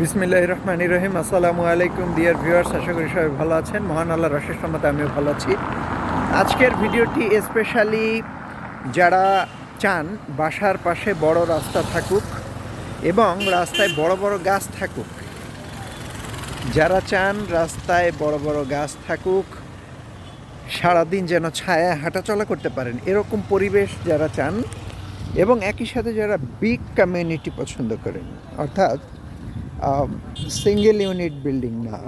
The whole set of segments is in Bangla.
বিসমিল্লাহ রহমান রহিম। আসসালামু আলাইকুম ডিয়ার ভিউয়ার্স আশা করি সবাই ভালো আছেন। মহান আল্লাহ রশেষ সম্মতে আমিও ভালো আছি। আজকের ভিডিওটি স্পেশালি যারা চান, বাসার পাশে বড় রাস্তা থাকুক এবং রাস্তায় বড় বড় গাছ থাকুক, যারা চান রাস্তায় বড় বড় গাছ থাকুক, সারাদিন যেন ছায়া হাঁটাচলা করতে পারেন, এরকম পরিবেশ যারা চান এবং একই সাথে যারা বিগ কমিউনিটি পছন্দ করেন, অর্থাৎ সিঙ্গেল ইউনিট বিল্ডিং না,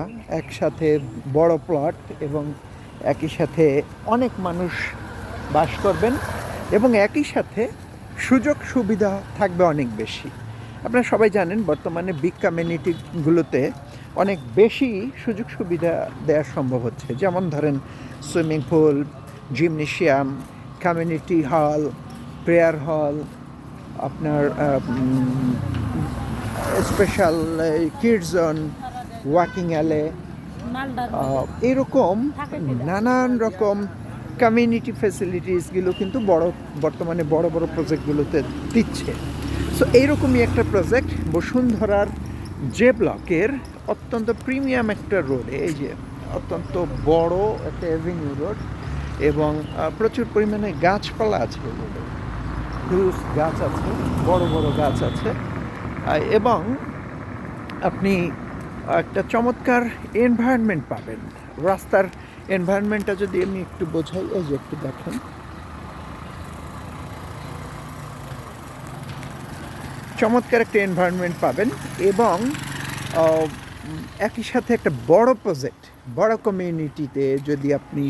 একসাথে বড় প্লট এবং একই সাথে অনেক মানুষ বাস করবেন এবং একই সাথে সুযোগ সুবিধা থাকবে অনেক বেশি। আপনারা সবাই জানেন, বর্তমানে বিগ কমিউনিটিগুলোতে অনেক বেশি সুযোগ সুবিধা দেওয়া সম্ভব হচ্ছে। যেমন ধরেন swimming pool gymnasium community hall prayer hall আপনার special kid zone walking alley. এরকম নানান রকম কমিউনিটি ফ্যাসিলিটিসগুলো কিন্তু বড় বর্তমানে বড় বড় প্রজেক্টগুলোতে দিচ্ছে। সো এইরকমই একটা প্রজেক্ট বসুন্ধরার যে ব্লকের অত্যন্ত প্রিমিয়াম একটা রোড এই যে অত্যন্ত বড় একটা অ্যাভিনিউ রোড এবং প্রচুর পরিমাণে গাছপালা আছে। রোডে হিউজ গাছ আছে বড় বড় গাছ আছে। এবং আপনি একটা চমৎকার এনভায়রনমেন্ট পাবেন। রাস্তার এনভায়রনমেন্টটা যদি আমি একটু বোঝাই, এই যে একটু দেখেন। চমৎকার একটা এনভায়রনমেন্ট পাবেন এবং একই সাথে একটা বড় প্রজেক্ট বড় কমিউনিটিতে যদি আপনি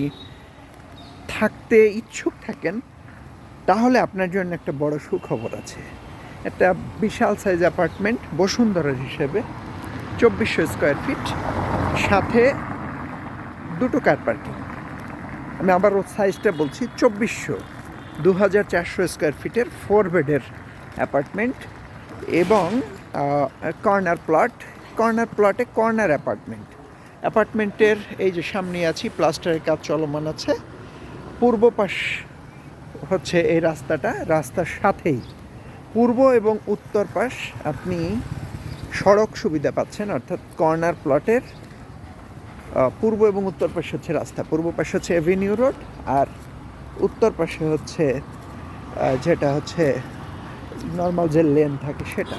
থাকতে ইচ্ছুক থাকেন, তাহলে আপনার জন্য একটা বড় সুখবর আছে। একটা বিশাল সাইজ অ্যাপার্টমেন্ট বসুন্ধরার হিসেবে, চব্বিশশো স্কোয়ার ফিট সাথে দুটো কার পার্কিং আমি আবার ওর সাইজটা বলছি, চব্বিশশো দু হাজার চারশো স্কোয়ার ফিটের ফোর বেডের অ্যাপার্টমেন্ট এবং কর্নার প্লট কর্নার প্লটে কর্নার অ্যাপার্টমেন্ট অ্যাপার্টমেন্টের এই যে সামনে আছি প্লাস্টারের কাজ চলমান আছে। পূর্ব পাশ হচ্ছে এই রাস্তাটা, রাস্তার সাথেই। পূর্ব এবং উত্তর পাশ আপনি সড়ক সুবিধা পাচ্ছেন, অর্থাৎ কর্নার প্লটের পূর্ব এবং উত্তর পাশে হচ্ছে রাস্তা। পূর্ব পাশে হচ্ছে এভিনিউ রোড আর উত্তর পাশে হচ্ছে যেটা হচ্ছে নর্মাল যে লেন থাকে সেটা।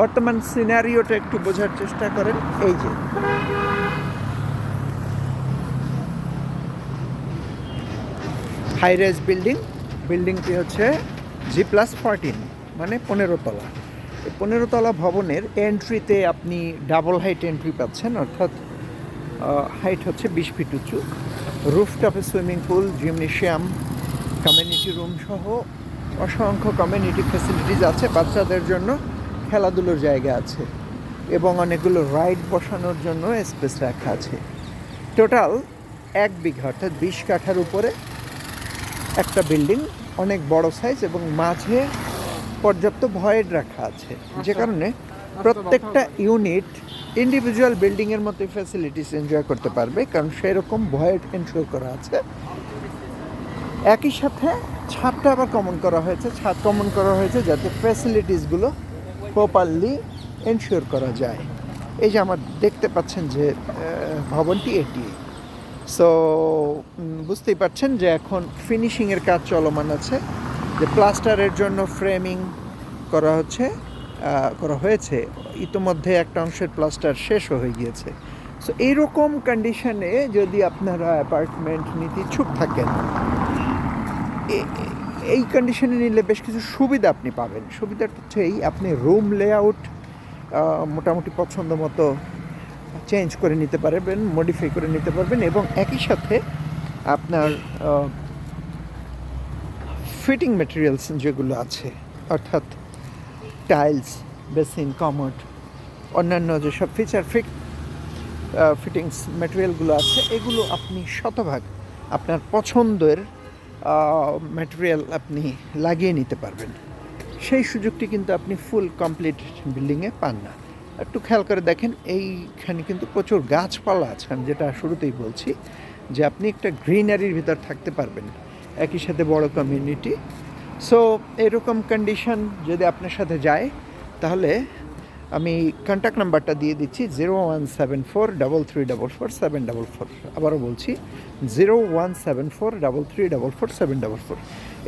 বর্তমান সিনারিওটা একটু বোঝার চেষ্টা করেন, এই যে। হাই রেজ বিল্ডিং, বিল্ডিংটি হচ্ছে জি প্লাস ফরটিন। মানে পনেরো তলা পনেরো তলা ভবনের এন্ট্রিতে আপনি ডাবল হাইট এন্ট্রি পাচ্ছেন, অর্থাৎ হাইট হচ্ছে বিশ ফিট উঁচু। রুফটপে swimming pool gymnasium community room সহ অসংখ্য কমিউনিটি ফ্যাসিলিটিস আছে। বাচ্চাদের জন্য খেলাধুলোর জায়গা আছে এবং অনেকগুলো রাইড বসানোর জন্য স্পেস রাখা আছে। টোটাল এক বিঘা, অর্থাৎ বিশ কাঠার উপরে একটা বিল্ডিং অনেক বড় সাইজ এবং মাঝে পর্যাপ্ত ভয়েড রাখা আছে। যে কারণে প্রত্যেকটা ইউনিট ইন্ডিভিজুয়াল বিল্ডিংয়ের মতো ফ্যাসিলিটিস এনজয় করতে পারবে কারণ সেরকম ভয়েড এনশোর করা আছে। একই সাথে ছাদটা আবার কমন করা হয়েছে ছাদ কমন করা হয়েছে যাতে ফ্যাসিলিটিসগুলো প্রপারলি এনশিওর করা যায়। এই যে আমার দেখতে পাচ্ছেন যে ভবনটি এটি। সো বুঝতেই পারছেন যে এখন ফিনিশিংয়ের কাজ চলমান আছে। যে প্লাস্টারের জন্য ফ্রেমিং করা হচ্ছে করা হয়েছে। ইতোমধ্যে একটা অংশের প্লাস্টার শেষও হয়ে গিয়েছে। সো এইরকম কন্ডিশনে যদি আপনারা অ্যাপার্টমেন্ট নিতে ইচ্ছুক থাকেন এই কন্ডিশনে নিলে বেশ কিছু সুবিধা আপনি পাবেন। সুবিধাটা হচ্ছে এই, আপনি রুম লেআউট মোটামুটি পছন্দ মতো চেঞ্জ করে নিতে পারবেন মডিফাই করে নিতে পারবেন এবং একই সাথে আপনার ফিটিং ম্যাটেরিয়ালস যেগুলো আছে, অর্থাৎ টাইলস বেসিন কমোড অন্যান্য যেসব ফিচার ফিট ফিটিংস ম্যাটেরিয়ালগুলো আছে, এগুলো আপনি শতভাগ আপনার পছন্দের ম্যাটেরিয়াল আপনি লাগিয়ে নিতে পারবেন। সেই সুযোগটি কিন্তু আপনি ফুল কমপ্লিট বিল্ডিংয়ে পান না। একটু খেয়াল করে দেখেন, এইখানে কিন্তু প্রচুর গাছপালা আছে, আমি যেটা শুরুতেই বলছি যে আপনি একটা গ্রিনারির ভিতর থাকতে পারবেন একই সাথে বড় কমিউনিটি সো এরকম কন্ডিশন যদি আপনার সাথে যায়, তাহলে আমি কন্ট্যাক্ট নাম্বারটা দিয়ে দিচ্ছি zero one seven four double three double four seven double four আবারও বলছি zero one seven four double three double four seven double four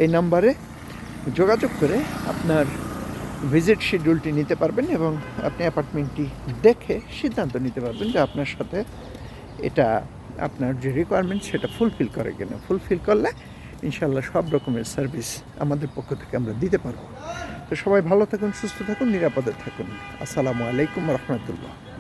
এই নাম্বারে যোগাযোগ করে আপনার ভিজিট শিডিউলটি নিতে পারবেন এবং আপনি অ্যাপার্টমেন্টটি দেখে সিদ্ধান্ত নিতে পারবেন যে আপনার সাথে এটা আপনার যে রিকোয়ারমেন্ট সেটা ফুলফিল করে কিনা। ফুলফিল করলে ইনশাল্লাহ সব রকমের সার্ভিস আমাদের পক্ষ থেকে আমরা দিতে পারব। তো সবাই ভালো থাকুন, সুস্থ থাকুন, নিরাপদে থাকুন। আসসালামু আলাইকুম রহমতুল্লাহ।